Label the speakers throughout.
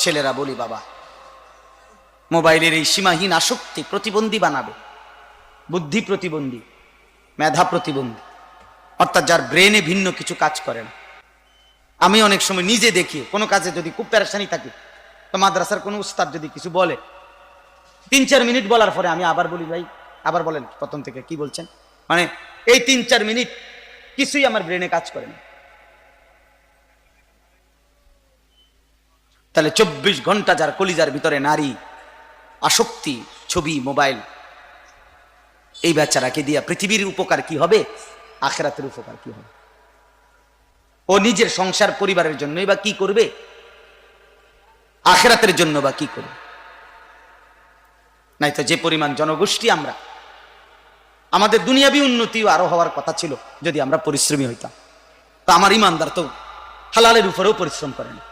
Speaker 1: ছেলেরা বলি বাবা, মোবাইলের এই সীমাহীন আসক্তি প্রতিবন্ধী বানাবে, বুদ্ধি প্রতিবন্ধী, মেধা প্রতিবন্ধী, অর্থাৎ যার ব্রেনে ভিন্ন কিছু কাজ করে না। আমি অনেক সময় নিজে দেখি, কোনো কাজে যদি খুব প্যারেশানি থাকি, তো মাদ্রাসার কোনো উস্তাদ যদি কিছু বলে, তিন চার মিনিট বলার পরে আমি আবার বলি, ভাই, আবার বলেন, প্রথম থেকে কি বলছেন? মানে এই তিন চার মিনিট কিছুই আমার ব্রেনে কাজ করে না। তাহলে চব্বিশ ঘণ্টা যার কলিজার ভিতরে নারী, আসক্তি, ছবি, মোবাইল, এই বেচারাকে দিয়া পৃথিবীর উপকার কি হবে? আখেরাতের উপকার কি হবে? ও নিজের সংসার পরিবারের জন্যই বা কি করবে? আখেরাতের জন্য বা কি করবে? নাই তো যে পরিমাণ জনগোষ্ঠী আমরা, আমাদের দুনিয়াবি উন্নতিও আরও হওয়ার কথা ছিল যদি আমরা পরিশ্রমী হইতাম। তো আমার ইমানদার তো হালালের উপরেও পরিশ্রম করে না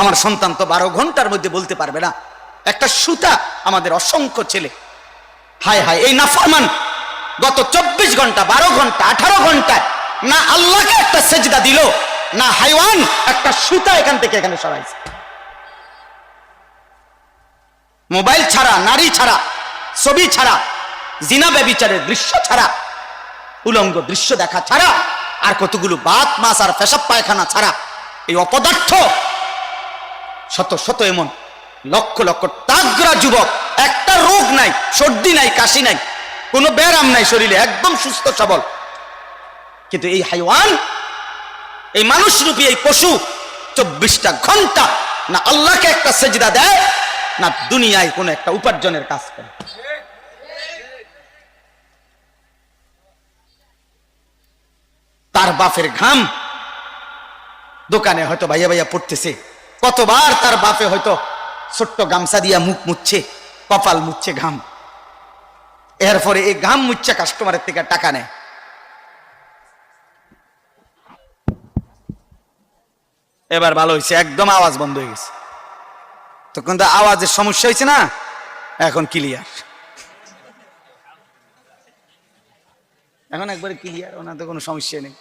Speaker 1: আমার সন্তান তো বারো ঘণ্টার মধ্যে বলতে পারবে না। একটা সুতা আমাদের অসংখ্য ছেলে। হায় হায়, এই নাফরমান গত চব্বিশ ঘণ্টা, বারো ঘণ্টা, আঠারো ঘন্টায় না আল্লাহকে একটা সেজদা দিল, না হাইওয়ান একটা সুতা এখান থেকে এখানে সরাইছে। মোবাইল ছাড়া, নারী ছাড়া, ছবি ছাড়া, জিনা ব্যবিচারের দৃশ্য ছাড়া, উলঙ্গ দৃশ্য দেখা ছাড়া, আর কতগুলো বাত, মাছ আর পেশাব পায়খানা ছাড়া, এই অপদার্থ শত শত এমন লক্ষ লক্ষ তাগরা যুবক। একটা রোগ নাই, সর্দি নাই, কাশি নাই, কোনো ব্যারাম নাই শরীরে, একদম সুস্থ, সবল। কিন্তু এই হাইওয়ান, এই মানুষ রূপী এই পশু চব্বিশটা ঘণ্টা না আল্লাহকে একটা সেজদা দেয়, না দুনিয়ায় কোনো একটা উপার্জনের কাজ করে। তার বাপের ঘাম দোকানে হয়তো ভাইয়া ভাইয়া পড়তেছে। কতবার তার বাপে হয়তো ছোট্ট গামছা দিয়া মুখ মুচ্ছে, কপাল মুচ্ছে ঘাম। এরপরে এই ঘাম মুচ্ছে কাস্টমারের থেকে টাকা নেয়। এবার ভালো হয়েছে একদম আওয়াজ বন্ধ হয়ে গেছে। তখন তো আওয়াজের সমস্যা হয়েছে না, এখন ক্লিয়ার এখন একবারে ক্লিয়ার ওনার তো কোনো সমস্যা নেই।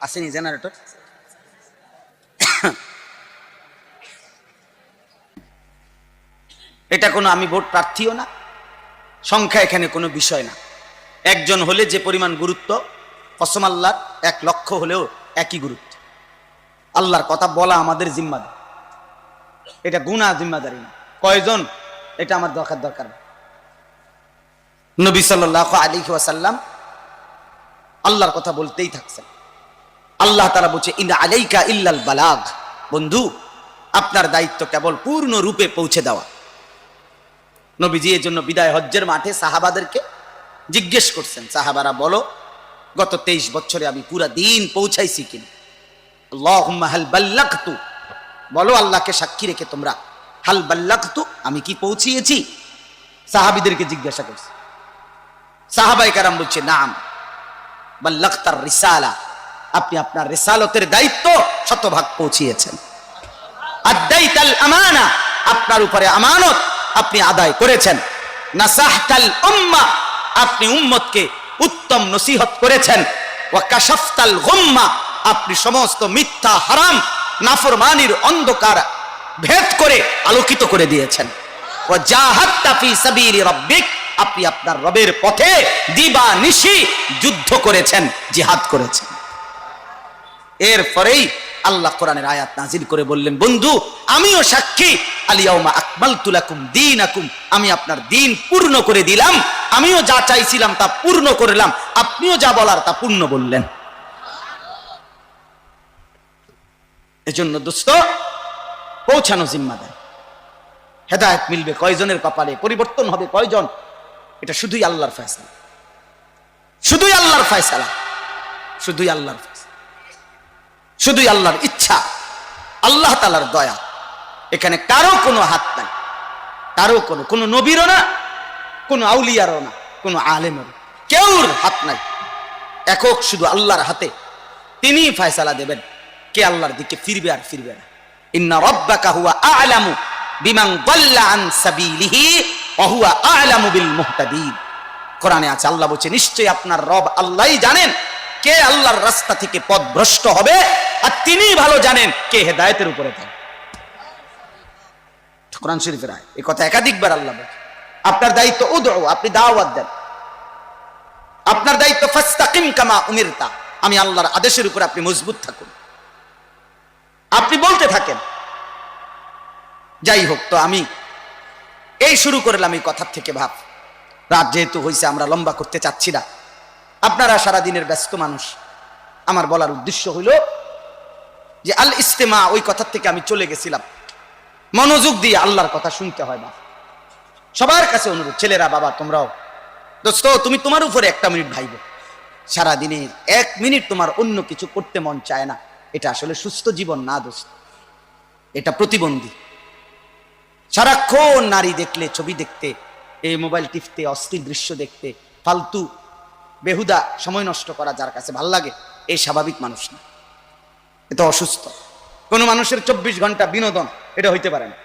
Speaker 1: আসেনি জেনারেটর? এটা কোনো আমি ভোট প্রার্থীও না। সংখ্যা এখানে কোনো বিষয় না। একজন হলে যে পরিমাণ গুরুত্ব, কসম আল্লাহর, এক লক্ষ হলেও একই গুরুত্ব। আল্লাহর কথা বলা আমাদের জিম্মাদার। এটা গুণা জিম্মাদারি না। কয়জন? এটা আমার দরকার দরকার। নবী সাল্লাহ আলী ওয়াসাল্লাম আল্লাহর কথা বলতেই থাকছেন। আল্লাহ তারা বলছে ইন আলাইকা ইল্লাল বালাগ। বন্ধু, আপনার দায়িত্ব কেবল পূর্ণ রূপে পৌঁছে দেওয়া। নবীজি এর জন্য বিদায় হজ্জের মাঠে সাহাবাদেরকে জিজ্ঞেস করছেন, সাহাবারা বলো, গত তেইশ বছরে আমি পুরা দিন পৌঁছাইছি কিনা বাল্লাগতু। বলো, আল্লাহকে সাক্ষী রেখে তোমরা, হাল বাল্লাগতু, আমি কি পৌঁছিয়েছি? সাহাবীদেরকে জিজ্ঞাসা করছে। সাহাবাই কারাম বলছে, নাম। বাল্লাগতার রিসালা। আপনি আপনার রিসালতের দায়িত্ব শতভাগ পৌঁছিয়েছেন। আমানা, আপনার উপরে আমানত আপনি আদায় করেছেন। নাসাহতাল উম্মা, আপনি উম্মতকে উত্তম নসিহত করেছেন। গুম্মা, আপনি সমস্ত মিথ্যা, হারাম, নাফরমানির অন্ধকার ভেদ করে আলোকিত করে দিয়েছেন। সাবিলি রাব্বিক আপনি আপনার রবের পথে দিবা নিশি যুদ্ধ করেছেন, জিহাদ করেছেন। এরপরেই আল্লাহ কোরআনের আয়াত নাজিল করে বললেন, বন্ধু, আমিও সাক্ষী। আলিয়াউমা আকমাল তুলাকুম দিন আকুম আমি আপনার দিন পূর্ণ করে দিলাম। আমিও যা চাইছিলাম তা পূর্ণ করলাম। আপনিও যা বলার তা পূর্ণ বললেন। এজন্য দোস্ত, পৌঁছানো জিম্মাদার। হেদায়ত মিলবে কয়জনের কপালে? পরিবর্তন হবে কয়জন? এটা শুধুই আল্লাহর ফয়সালা। শুধুই আল্লাহর ফয়সালা। শুধুই আল্লাহর শুধুই আল্লাহর ইচ্ছা। আল্লাহ তালার দয়া। এখানে কারও কোনো হাত নাই। কারও কোনো কোনো নবীরও না, কোনো আউলিয়ারও না, কোনো আলেমেরও কেউর হাত নাই। একক শুধু আল্লাহর হাতে তিনি ফয়সালা দেবেন। কে আল্লাহর দিকে ফিরবে আর ফিরবে না। ইন্না রব্বাকা হুয়া আ'লামু বিমান দাল্লা আন সাবিলিহি কোরআনে আছে, আল্লাহ বলছে, নিশ্চয়ই আপনার রব জানেন কে আল্লাহর রাস্তা থেকে ভ্রষ্ট হবে আর তিনিই ভালো জানেন কে উপরে থাকবে কোরআন শরীফের আয়, এই কথা একাধিকবার আল্লাহ বলছে। আপনার দায়িত্ব উদউ, আপনি দাওয়াত দেন। আপনার দায়িত্ব উমিরতা, আমি আল্লাহর আদেশের উপর আপনি মজবুত থাকুন। আপনি বলতে থাকেন, যাই হোক, তো আমি এই শুরু করলাম এই কথার থেকে, ভাব। রাত যেহেতু হয়েছে আমরা লম্বা করতে চাচ্ছি না। আপনারা সারা দিনের ব্যস্ত মানুষ। আমার বলার উদ্দেশ্য হইল যে, আল ইস্তেমা, ওই কথার থেকে আমি চলে গেছিলাম। মনোযোগ দিয়ে আল্লাহর কথা শুনতে হয় না সবার কাছে অনুরোধ, ছেলেরা, বাবা, তোমরাও। দোস্ত, তুমি তোমার উপরে একটা মিনিট ভাইব। সারাদিনে এক মিনিট তোমার অন্য কিছু করতে মন চায় না। এটা আসলে সুস্থ জীবন না, দোস্ত। এটা প্রতিবন্ধী। সারাক্ষণ নারী দেখলে, ছবি দেখতে, এই মোবাইল টিপতে, অস্থির দৃশ্য দেখতে, ফালতু, বেহুদা সময় নষ্ট করা যার কাছে ভালো লাগে এই স্বাভাবিক মানুষ না। এটা অসুস্থ। কোনো মানুষের চব্বিশ ঘণ্টা বিনোদন, এটা হইতে পারে না।